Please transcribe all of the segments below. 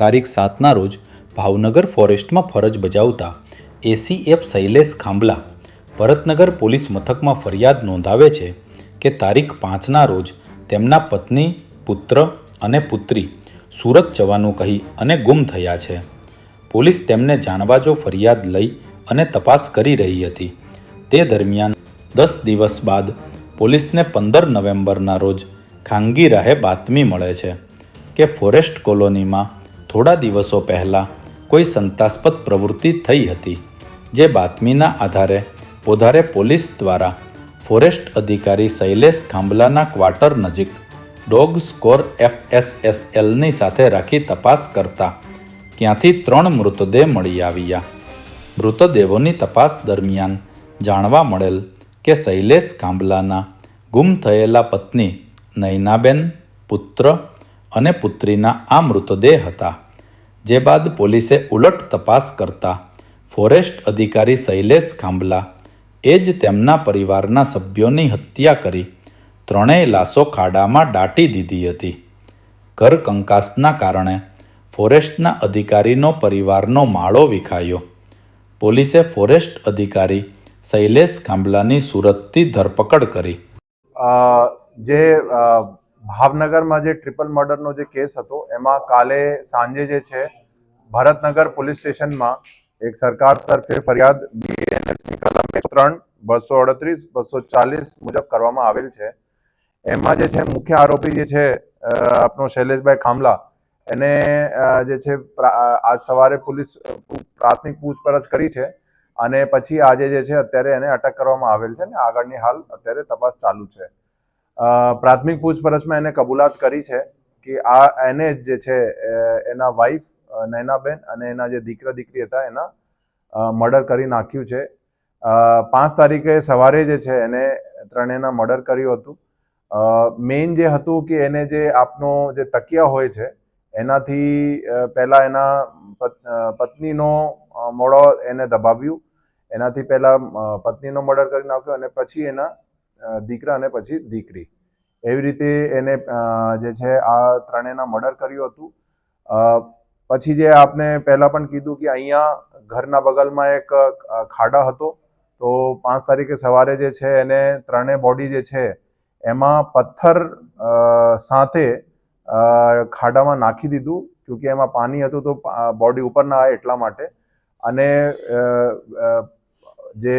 તારીખ સાતના રોજ ભાવનગર ફોરેસ્ટમાં ફરજ બજાવતા એસીએફ શૈલેષ ખાંભલા ભરતનગર પોલીસ મથકમાં ફરિયાદ નોંધાવે છે કે તારીખ પાંચના રોજ તેમના પત્ની, પુત્ર અને પુત્રી સુરત જવાનું કહી અને ગુમ થયા છે. પોલીસ તેમને જાણવા જો ફરિયાદ લઈ અને તપાસ કરી રહી હતી. તે દરમિયાન દસ દિવસ બાદ પોલીસને પંદર નવેમ્બરના રોજ ખાનગી રાહે બાતમી મળે છે કે ફોરેસ્ટ કોલોનીમાં થોડા દિવસો પહેલાં કોઈ સંતાસ્પદ પ્રવૃત્તિ થઈ હતી, જે બાતમીના આધારે પોધારે પોલીસ દ્વારા ફોરેસ્ટ અધિકારી શૈલેષ ખાંભલાના ક્વાર્ટર નજીક ડોગ સ્કોર એફએસએસએલની સાથે રાખી તપાસ કરતા ક્યાંથી ત્રણ મૃતદેહ મળી આવ્યા. મૃતદેહોની તપાસ દરમિયાન જાણવા મળેલ કે શૈલેષ ખાંભલાના ગુમ થયેલા પત્ની નૈનાબેન પુત્ર અને પુત્રીના આ મૃતદેહ હતા. જે બાદ પોલીસે ઉલટ તપાસ કરતા ફોરેસ્ટ અધિકારી શૈલેષ ખાંભલા એ જ તેમના પરિવારના સભ્યોની હત્યા કરી ત્રણેય લાશો ખાડામાં દાટી દીધી હતી. ઘર કંકાસના કારણે ફોરેસ્ટના અધિકારીનો પરિવારનો માળો વિખાયો. પોલીસે ફોરેસ્ટ અધિકારી શૈલેષ ખાંભલાની સુરતથી ધરપકડ કરી. જે ભાવનગરમાં જે ટ્રિપલ મર્ડરનો જે કેસ હતો, એમાં કાલે સાંજે જે છે, ભરતનગર પોલીસ સ્ટેશનમાં એક સરકાર તરફે ફરિયાદ બીએનએસની કલમ ત્રણ, બસો અડત્રીસ, બસો ચાલીસ મુજબ કરવામાં આવેલ છે. એમાં જે છે, મુખ્ય આરોપી જે છે આપનો શૈલેષભાઈ ખામલા, એને જે છે આજ સવારે પોલીસ પ્રાથમિક પૂછપરછ કરી છે અને પછી આજે જે છે, અત્યારે એને અટક કરવામાં આવેલ છે ને આગળની હાલ અત્યારે તપાસ ચાલુ છે. પ્રાથમિક પૂછપરછમાં એને કબૂલાત કરી છે કે આ એને જ છે એના વાઈફ નૈનાબેન અને એના જે દીકરા દીકરી હતા એના મર્ડર કરી નાખ્યું છે. પાંચ તારીખે સવારે જે છે એને ત્રણેયના મર્ડર કર્યું હતું. મેઇન જે હતું કે એને જે આપનો જે તકિયા હોય છે, એનાથી પહેલાં એના પત- પત્નીનો મોડો એને દબાવ્યું. એનાથી પહેલાં પત્નીનો મર્ડર કરી નાખ્યો અને પછી એના દીકરા અને પછી દીકરી. એવી રીતે એને જે છે, આ ત્રણેયના મર્ડર કર્યું હતું. પછી જે આપને પહેલા પણ કીધું કે અહીંયા ઘરના બગલમાં એક ખાડા હતો, તો પાંચ તારીખે સવારે જે છે એને ત્રણેય બોડી જે છે એમાં પથ્થર સાથે ખાડામાં નાખી દીધું ક્યોંકિ એમાં પાણી હતું તો બોડી ઉપર ના આવે એટલા માટે. અને જે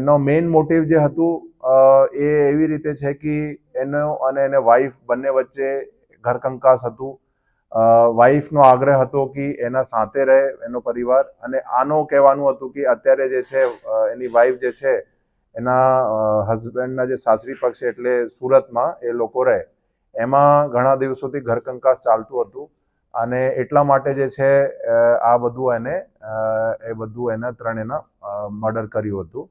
એનો મેઇન મોટિવ જે હતું એ એવી રીતે છે કે એનો અને એને વાઈફ બંને વચ્ચે ઘરકંકાસ હતું. વાઈફનો આગ્રહ હતો કે એના સાથે રહે, એનો પરિવાર. અને આનો કહેવાનું હતું કે અત્યારે જે છે એની વાઈફ જે છે, એના હસબન્ડના જે સાસરી પક્ષ એટલે સુરતમાં એ લોકો રહે. એમાં ઘણા દિવસોથી ઘરકંકાસ ચાલતું હતું. અને એટલા માટે જે છે આ બધું એને એ બધું એના ત્રણેયના મર્ડર કર્યું હતું.